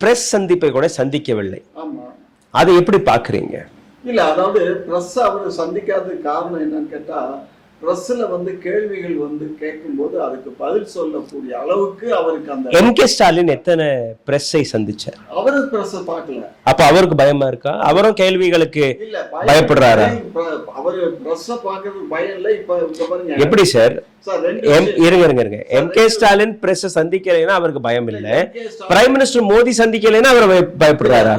பிரஸ் சந்திப்பை கூட சந்திக்கவில்லை. ஆமா. அதை எப்படி பாக்குறீங்க இல்ல அதாவது பிரஸ் அவர் சந்திக்காத காரணம் என்னன்னு கேட்டா பிரஸ்ல வந்து கேள்விகள் வந்து கேட்கும்போது அதுக்கு பதில் சொல்லக்கூடிய அளவுக்கு அவருக்கு அந்த எம் கே ஸ்டாலின் எத்தனை பிரஸ்ஸை சந்திச்சார்? அவரு பிரஸ் பார்க்கல. அப்ப அவருக்கு பயமா இருக்கா? அவரும் கேள்விகளுக்கு பயப்படுறாரா? அவரு பிரஸ் பாக்குறதுக்கு பயம் இல்ல. இப்ப பாருங்க. எப்படி சார். இருங்க இருங்க இருங்க. எம் கே ஸ்டாலின் பிரஸ் சந்திக்கலைன்னா அவருக்கு பயம் இல்ல. பிரைம் மினிஸ்டர் மோடி சந்திக்கலைன்னா அவர் பய- பயப்படுறாரா?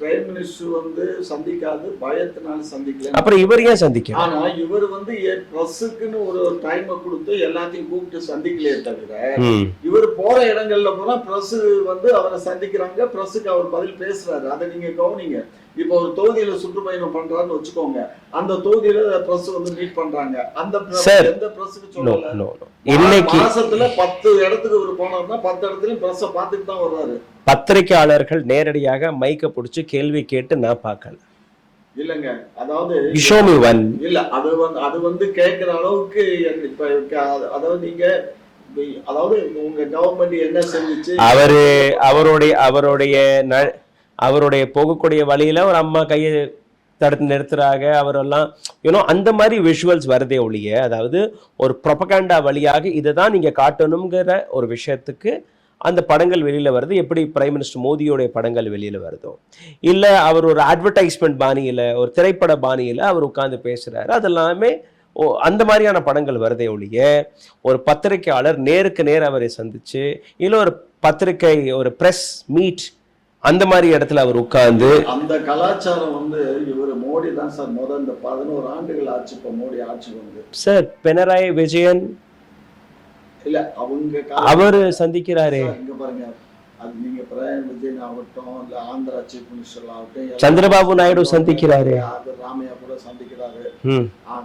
பிரைம் மினிஸ்டர் வந்து சந்திக்காது பயத்தினால சந்திக்கல அப்புறம் இவர் ஏன் சந்திக்கணும் ஆனா இவர் வந்து பிரஸுக்குன்னு ஒரு டைம் கொடுத்து எல்லாத்தையும் கூப்பிட்டு சந்திக்கலையே தவிர இவர் போற இடங்கள்ல போனா பிரஸ் வந்து அவரை சந்திக்கிறாங்க. பிரஸுக்கு அவர் பதில் பேசுறாரு. அதை நீங்க கவனிங்க. இப்போ ஒரு தொகுதியில சுற்றுப்பயணம் பண்றாருன்னு வச்சுக்கோங்க. அந்த தொகுதியில பிரஸ் வந்து மீட் பண்றாங்க. அந்த. எந்த பிரஸுக்கு சொல்லல. இன்னைக்கு மாசத்துல பத்து இடத்துக்கு இவர் போனாருன்னா பத்து இடத்துலயும் பிரஸ் பார்த்துட்டு தான் வர்றாரு. பத்திரிகையாளர்கள் நேரடியாக மைக்க பிடிச்சு கேள்வி கேட்டு நான் பார்க்கல. இல்லங்க. அதாவது ஷோ மீ ஒன் இல்ல அது வந்து அது வந்து கேட்கிற அளவுக்கு இப்ப அதாவது நீங்க அதாவது உங்க கவர்மெண்ட் என்ன செஞ்சுச்சு? அவரு அவருடைய அவருடைய அவருடைய போகக்கூடிய வழியில ஒரு அம்மா கையை தடுத்து நிறுத்துறாங்க. அவரெல்லாம் யூனோ அந்த மாதிரி விஷுவல்ஸ் வருதே ஒழிய அதாவது ஒரு ப்ரொபகண்டா வழியாக இதை தான் நீங்க காட்டணுங்கிற ஒரு விஷயத்துக்கு அந்த படங்கள் வெளியில வருது. எப்படி பிரைம் மினிஸ்டர் மோடியோடைய படங்கள் வெளியில வருதோ? இல்ல அவர் ஒரு அட்வர்டைஸ்மெண்ட் பாணியில ஒரு திரைப்பட பாணியில அவர் உட்கார்ந்து பேசுறாரு. அதெல்லாமே ஓ அந்த மாதிரியான படங்கள் வருதே ஒழிய ஒரு பத்திரிக்கையாளர் நேருக்கு நேர் அவரை சந்திச்சு இல்ல ஒரு பத்திரிக்கை ஒரு பிரஸ் மீட் அந்த மாதிரி இடத்துல அவர் உட்கார்ந்து அந்த கலாச்சாரம் வந்து இவர் மோடி தான் சார். முதல் இந்த பதினோரு ஆண்டுகள் ஆச்சு இப்ப மோடி ஆட்சி வந்து. சார் பினராயி விஜயன் இல்ல அவங்க அவரு சந்திக்கிறாரே. இங்க பாருங்க. அது நீங்க பிரயாண் விஜயன் ஆகட்டும் இல்ல ஆந்திரா சீஃப் மினிஸ்டர் ஆகட்டும் சந்திரபாபு நாயுடு சந்திக்கிறாரு. அது ராமையா கூட சந்திக்கிறாரு.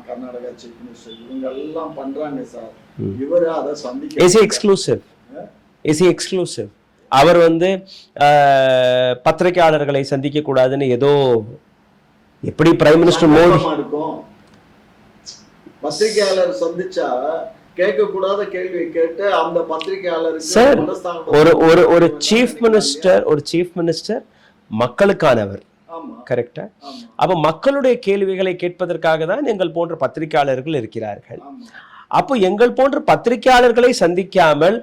Karnataka chief minister. இவங்க எல்லாம் பண்றாங்க சார். இவரு அதை சந்திக்க இஸ் எக்ஸ்க்ளூசிவ் இஸ் எக்ஸ்க்ளூசிவ் அவர் வந்து ஆஹ், பத்திரிக்கையாளர்களை சந்திக்க கூடாதுன்னு ஏதோ எப்படி பிரைம் மினிஸ்டர் மோடி இருக்கும். பத்திரிகையாளர் சந்திச்சா கேட்க கூடாத கேள்வியை கேட்டு அந்த மனஸ்தாபம் ஒரு ஒரு ஒரு சீஃப் மினிஸ்டர் ஒரு சீஃப் மினிஸ்டர் மக்களுக்கானவர். கரெக்டா அப்ப மக்களுடைய கேள்விகளை கேட்பதற்காக தான் எங்கள் போன்ற பத்திரிகையாளர்கள் இருக்கிறார்கள். அப்போ எங்கள் போன்ற பத்திரிகையாளர்களை சந்திக்காமல்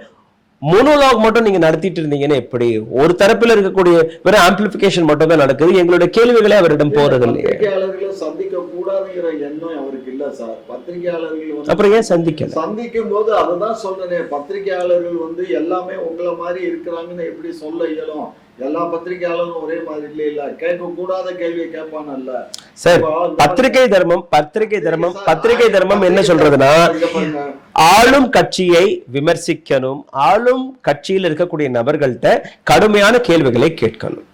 மோனோலாக் மட்டும் நீங்க நடத்திட்டு இருந்தீங்கன்னா எப்படி? ஒரு தரப்பில் இருக்கக்கூடிய வெறும் ஆம்பிளிபிகேஷன் மட்டும் தான் நடக்குது. எங்களுடைய கேள்விகளே அவரிடம் போறது இல்லையே சந்திக்க கூடாதுங்கிற எண்ணம் சார் பத்திரிகையாளர்கள் அப்புறம் ஏன் சந்திக்கல? சந்திக்கும் போது அதுதான் சொல்றேனே பத்திரிகையாளர்கள் வந்து எல்லாமே உங்களை மாதிரி இருக்கிறாங்கன்னு எப்படி சொல்ல இயலும்? எல்லா பத்திரிகையாளரும் ஒரே மாதிரி இல்ல இல்ல கேட்க கூடாத கேள்வியை கேட்பானல்ல சார் பத்திரிகை தர்மம் பத்திரிகை தர்மம் பத்திரிகை தர்மம் என்ன சொல்றதுன்னா. ஆளும் கட்சியை விமர்சிக்கணும் ஆளும் கட்சியில் இருக்கக்கூடிய நபர்கள்ட்ட கடுமையான கேள்விகளை கேட்கணும்.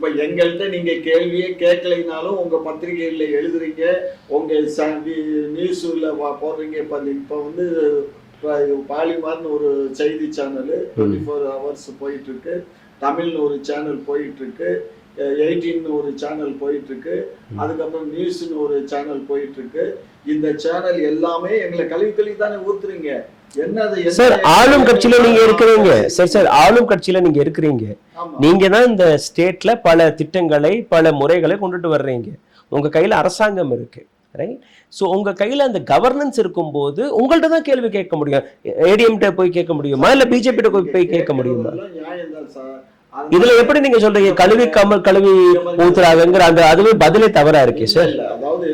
இப்ப எங்கள்கிட்ட நீங்க கேள்வியே கேட்கலைனாலும் உங்க பத்திரிகையில எழுதுறீங்க உங்க ச- நியூஸ்ல போடுறீங்க. இப்ப இப்ப வந்து பாலிமார்னு ஒரு செய்தி சேனல் டுவெண்ட்டி ஃபோர் ஹவர்ஸ் போயிட்டு இருக்கு தமிழ்னு ஒரு சேனல் போயிட்டு இருக்கு எயிட்டீன் ஒரு சேனல் போயிட்டு இருக்கு அதுக்கப்புறம் நியூஸ்னு ஒரு சேனல் போயிட்டு இருக்கு இந்த சேனல் எல்லாமே எங்களை கழுவி கழுவி தானே ஊத்துறீங்க. சார் ஆளும் கட்சியில நீங்க இருக்கிறீங்க. சார் சார் ஆளும் கட்சியில நீங்க இருக்கிறீங்க. நீங்க தான் இந்த ஸ்டேட்ல பல திட்டங்களை பல முறைகளை கொண்டுட்டு வர்றீங்க. உங்க கையில அரசாங்கம் இருக்கு. ரைட் ஸோ உங்க கையில அந்த கவர்னன்ஸ் இருக்கும்போது உங்கள்ட்ட தான் கேள்வி கேட்க முடியும். ஏடிஎம்கிட்ட போய் கேட்க முடியுமா? இல்ல பிஜேபி போய் போய் கேட்க முடியுமா? இதுல எப்படி நீங்க சொல்றீங்க? கழுவி கமல் கழுவி ஊத்துறாங்கங்கிற அந்த அதுவே பதிலே தவறா இருக்கே சார். அதாவது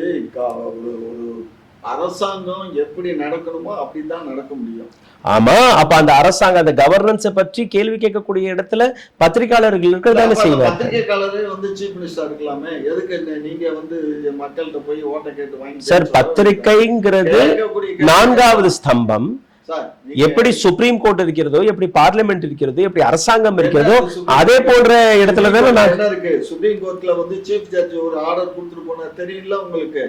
அரசாங்கம் எப்படி நடக்கணுமோ அப்படித்தான் நடக்க முடியும். ஆமா அப்ப அந்த அரசாங்கம் அந்த கவர்னன்ஸை பற்றி கேள்வி கேட்கக்கூடிய இடத்துல பத்திரிகையாளர்கள் அந்த செய்வாங்க? பத்திரிகையாளரே வந்து சீஃப் மினிஸ்டர் இருக்கலாமே. எதுக்கு நீங்க வந்து மக்கள்கிட்ட போய் ஓட்ட கேட்டு வாங்கி சார் பத்திரிகைங்கிறது நான்காவது ஸ்தம்பம். எப்படி சுப்ரீம் கோர்ட் இருக்கிறதோ எப்படி பார்லிமெண்ட் இருக்கிறதோ எப்படி அரசாங்கம் இருக்கிறதோ அதே போன்ற இடத்துல தானே நான் என்ன இருக்கு? சுப்ரீம் கோர்ட்ல வந்து சீஃப் ஜட்ஜ் ஒரு ஆர்டர் கொடுத்துட்டு போனா தெரியல உங்களுக்கு.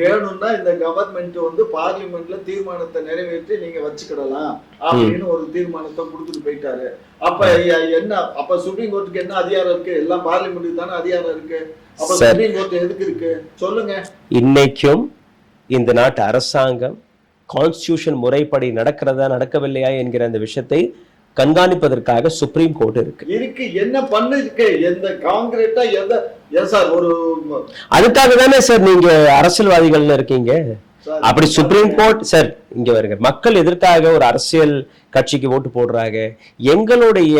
வேணும்னா இந்த கவர்மெண்ட் வந்து பார்லிமெண்ட்ல தீர்மானத்தை நிறைவேற்றி நீங்க வச்சுக்கிடலாம் அப்படின்னு ஒரு தீர்மானத்தை கொடுத்துட்டு போயிட்டாரு. அப்ப என்ன அப்ப சுப்ரீம் கோர்ட்டுக்கு என்ன அதிகாரம் இருக்கு? எல்லாம் பார்லிமெண்ட்டுக்கு தானே அதிகாரம் இருக்கு? அப்ப. சுப்ரீம் கோர்ட் எதுக்கு இருக்கு? சொல்லுங்க. இன்னைக்கும் இந்த நாட்டு அரசாங்கம் கான்ஸ்டியூஷன் முறைப்படி நடக்கிறதா நடக்கவில்லையா என்கிற அந்த விஷயத்தை கண்காணிப்பதற்காக சுப்ரீம் கோர்ட் இருக்கு. இருக்கு என்ன பண்ணு இருக்கு எந்த காங்கிரீட்டா எந்த சார் ஒரு அதுக்காக தானே சார் நீங்க அரசியல்வாதிகள்னு இருக்கீங்க? அப்படி சுப்ரீம் கோர்ட் சார். இங்க வருங்க. மக்கள் எதற்காக ஒரு அரசியல் கட்சிக்கு ஓட்டு போடுறாங்க? எங்களுடைய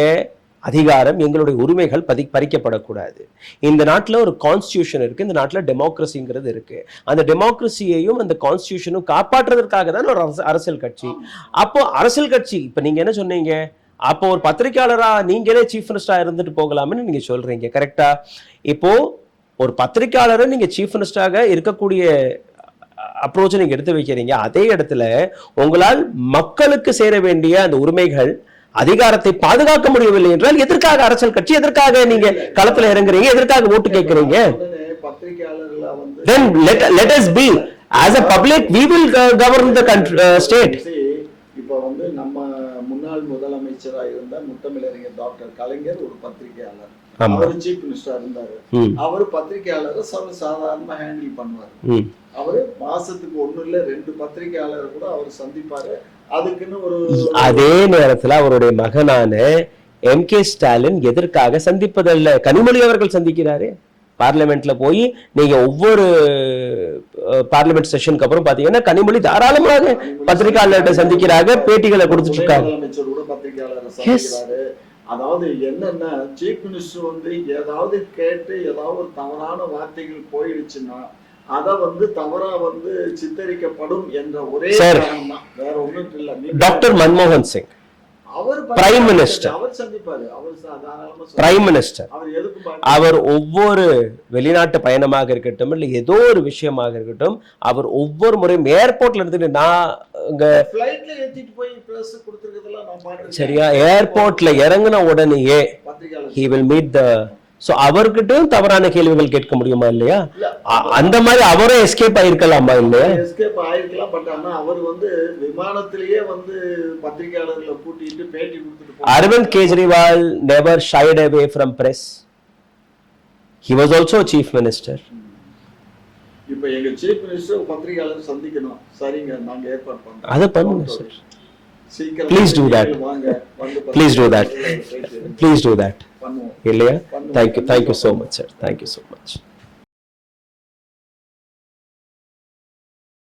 அதிகாரம் எங்களுடைய உரிமைகள் பதி பறிக்கப்படக்கூடாது. இந்த நாட்டில் ஒரு கான்ஸ்டியூஷன் இருக்குது இந்த நாட்டில் டெமோக்ரஸிங்கிறது இருக்குது அந்த டெமோக்ரஸியையும் அந்த கான்ஸ்டியூஷனும் காப்பாற்றுறதுக்காக தான் ஒரு அரசியல் கட்சி. அப்போ அரசியல் கட்சி இப்போ நீங்கள் என்ன சொன்னீங்க? அப்போ ஒரு பத்திரிக்கையாளரா நீங்களே சீஃப் மினிஸ்டரா இருந்துட்டு போகலாம்னு நீங்க சொல்றீங்க கரெக்டா இப்போ ஒரு பத்திரிக்கையாளரை நீங்க சீஃப் மினிஸ்டராக இருக்கக்கூடிய அப்ரோச்சை நீங்க எடுத்து வைக்கிறீங்க அதே இடத்துல உங்களால் மக்களுக்கு சேர வேண்டிய அந்த உரிமைகள் அதிகாரத்தை பாதுகாக்க முடியவில்லை என்றால் எதற்காக அரசியல் கட்சி எதற்காக நீங்க களத்துல இறங்குறீங்க எதற்காக ஓட்டு கேட்கறீங்க? then let let us be as a public we will govern the country uh, state. இப்ப வந்து நம்ம முன்னாள் முதலமைச்சரா இருந்த முத்தமிழறிஞர் டாக்டர் கலைஞர் ஒரு பத்திரிகையாளர். அவர் சீஃப் மினிஸ்டரா இருந்தாரு. அவர் பத்திரிகையாளரை சர்வ சாதாரணமா ஹேண்டில் பண்ணுவாரு. அவரு மாசத்துக்கு ஒண்ணு இல்ல ரெண்டு பத்திரிகையாளரை கூட அவர் சந்திப்பாரு. அதே நேரத்துல அவருடைய மகனான எம் கே ஸ்டாலின் எதற்காக சந்திப்பதல்ல? கனிமொழி அவர்கள் சந்திக்கிறாரு. பார்லிமெண்ட்ல போய் நீங்க ஒவ்வொரு பார்லிமெண்ட் செஷனுக்கு அப்புறம் பாத்தீங்கன்னா கனிமொழி தாராளமாக பத்திரிகையாளர்கிட்ட சந்திக்கிறாங்க பேட்டிகளை கொடுத்துட்டு இருக்காங்க அதாவது என்னன்னா சீஃப் மினிஸ்டர் வந்து ஏதாவது கேட்டு ஏதாவது ஒரு தவறான வார்த்தைகள் போயிடுச்சுன்னா அத வந்து தவறா வந்து சித்தரிக்கப்படும் என்ற ஒரே. காரணம் தான் வேற ஒண்ணும் இல்ல. டாக்டர் மன்மோகன் சிங் தாராளமா சந்திப்பாரு. பிரைம் மினிஸ்டர் அவர் ஒவ்வொரு வெளிநாட்டு பயணமாக இருக்கட்டும் இல்லை ஏதோ ஒரு விஷயமாக இருக்கட்டும் அவர் ஒவ்வொரு முறையும் ஏர்போர்ட்ல இருந்துட்டு நான் இங்க சரியா? ஏர்போர்ட்ல இறங்குன உடனேயே பத்திரிகையாளர் he will meet சோ அவர்கிட்டயும் தவறான கேள்விகள் கேட்க முடியுமா இல்லையா? அந்த மாதிரி அவரும் எஸ்கேப் ஆயிருக்கலாமா இல்லையா? எஸ்கேப் ஆயிருக்கலாம் பட் ஆனா அவர் வந்து விமானத்திலேயே வந்து பத்திரிகையாளர்களை கூட்டிட்டு பேட்டி கொடுத்துட்டு. Arvind Kejriwal never shied away from press he was also chief minister. இப்ப எங்க சீஃப் மினிஸ்டர் பத்திரிகையாளர் சந்திக்கணும். சரிங்க நாங்க ஏற்பாடு பண்றோம். அதை பண்ணுங்க சார் வந்து Please do that. பத்திரிகையாளர்களை பேட்டி please do that వెళ్ళయా thank you thank you so much sir thank you so much